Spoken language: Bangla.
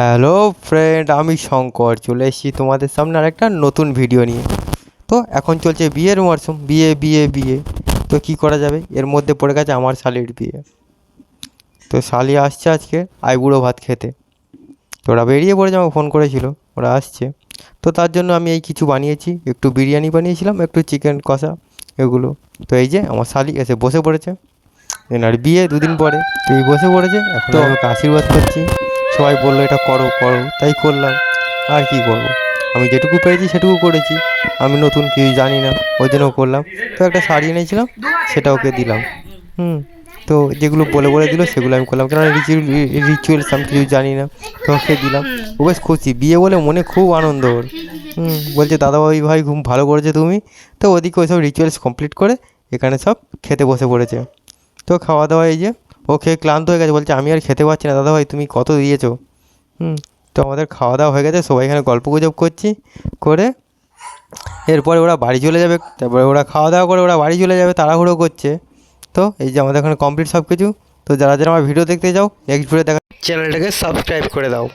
হ্যালো ফ্রেন্ড আমি শঙ্কর, চলে এসেছি তোমাদের সামনে আরেকটা নতুন ভিডিও নিয়ে। তো এখন চলছে বিয়ের মরশুম, বিয়ে বিয়ে বিয়ে। তো কি করা যাবে? এর মধ্যে পড়ে গেছে আমার শালির বিয়ে। তো শালি আসছে আজকে আইবুড়ো ভাত খেতে। তো ওরা বেরিয়ে পড়েছে, আমাকে ফোন করেছিল। ওরা আসছে। তো তার জন্য আমি এই কিছু বানিয়েছি। একটু বিরিয়ানি বানিয়েছিলাম, একটু চিকেন কষা, এগুলো। তো এই যে আমার শালি এসে বসে পড়েছে। এনার বিয়ে দুদিন পরে। তো এই বসে পড়েছে এখন আমি ওকে আশীর্বাদ করছি। সবাই বলল এটা করো করো। তাই করলাম। আর কি করব? আমি যেটুকু পেরেছি সেটুকু করেছি। আমি নতুন কিছু জানি না ওই জন্য করলাম। তো একটা শাড়ি এনেছিলাম সেটা ওকে দিলাম। হুম তো যেগুলো বলে বলে দিল সেগুলো আমি করলাম। কেন রিচুয়ালস আমি কিছু জানি না তো ওকে দিলাম। ও বেশ খুশি বিয়ে বলে মনে খুব আনন্দ ওর। হুম বলছে দাদাভাই ভাই খুব ভালো করেছে তুমি। তো ওদিকে ওইসব রিচুয়ালস কমপ্লিট করে এখানে সব খেতে বসে পড়েছে। তো খাওয়া দাওয়া এই যে ও খেয়ে ক্লান্ত হয়ে গেছে, বলছে, আমি আর খেতে পারছি না, দাদাভাই, তুমি কত দিয়েছ? হুম, তো আমাদের খাওয়া দাওয়া হয়ে গেছে, সবাই এখানে গল্প গুজব করছি, করে এরপরে ওরা বাড়ি চলে যাবে, তারপরে ওরা খাওয়া দাওয়া করে ওরা বাড়ি চলে যাবে, তাড়াহুড়ো করছে। তো এই যে আমাদের এখানে কমপ্লিট সব কিছু তো যারা যারা আমার ভিডিও দেখতে যাও নেক্সট ভিডিও দেখা চ্যানেলটাকে সাবস্ক্রাইব করে দাও।